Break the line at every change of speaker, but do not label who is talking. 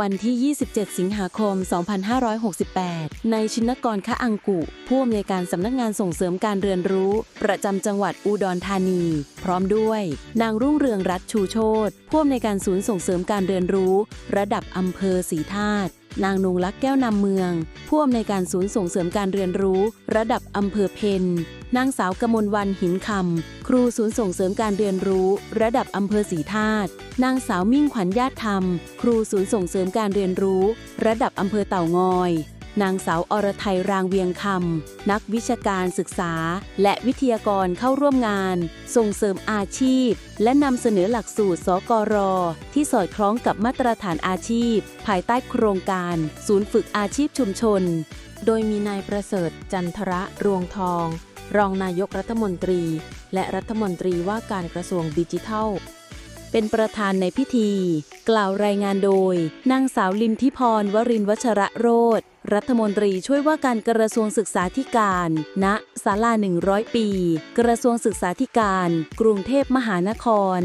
วันที่ 27 สิงหาคม 2568 ในชินกรคะอังกุ ผู้อำนวยการสำนักงานส่งเสริมการเรียนรู้ ประจำจังหวัดอุดรธานี พร้อมด้วย นางรุ่งเรืองรัตชูโชตผู้อำนวยการศูนย์ส่งเสริมการเรียนรู้ ระดับอำเภอสีธาตุ นางนงลักษ์แก้วนำเมืองผู้อำนวยการศูนย์ส่งเสริมการเรียนรู้ ระดับอำเภอเพนนางสาวกมลวันหินคำ ครูศูนย์ส่งเสริมการเรียนรู้ ระดับอำเภอศรีธาตุนางสาวมิ่งขวัญญาติธรรม ครูศูนย์ส่งเสริมการเรียนรู้ ระดับอำเภอเต่างอย นางสาวอรไทยรางเวียงคำ นักวิชาการศึกษา และวิทยากรเข้าร่วมงาน ส่งเสริมอาชีพ และนำเสนอหลักสูตรสกร ที่สอดคล้องกับมาตรฐานอาชีพ ภายใต้โครงการ ศูนย์ฝึกอาชีพชุมชน โดยมีนายประเสริฐ จันทระรวงทอง รองนายกรัฐมนตรี และรัฐมนตรีว่าการกระทรวงดิจิทัลเป็นประธานในพิธี กล่าวรายงานโดยนางสาวลินทิพรวรินวัชระโรธ รัฐมนตรีช่วยว่าการกระทรวงศึกษาธิการ ณศาลา100 ปี กระทรวงศึกษาธิการ กรุงเทพมหานคร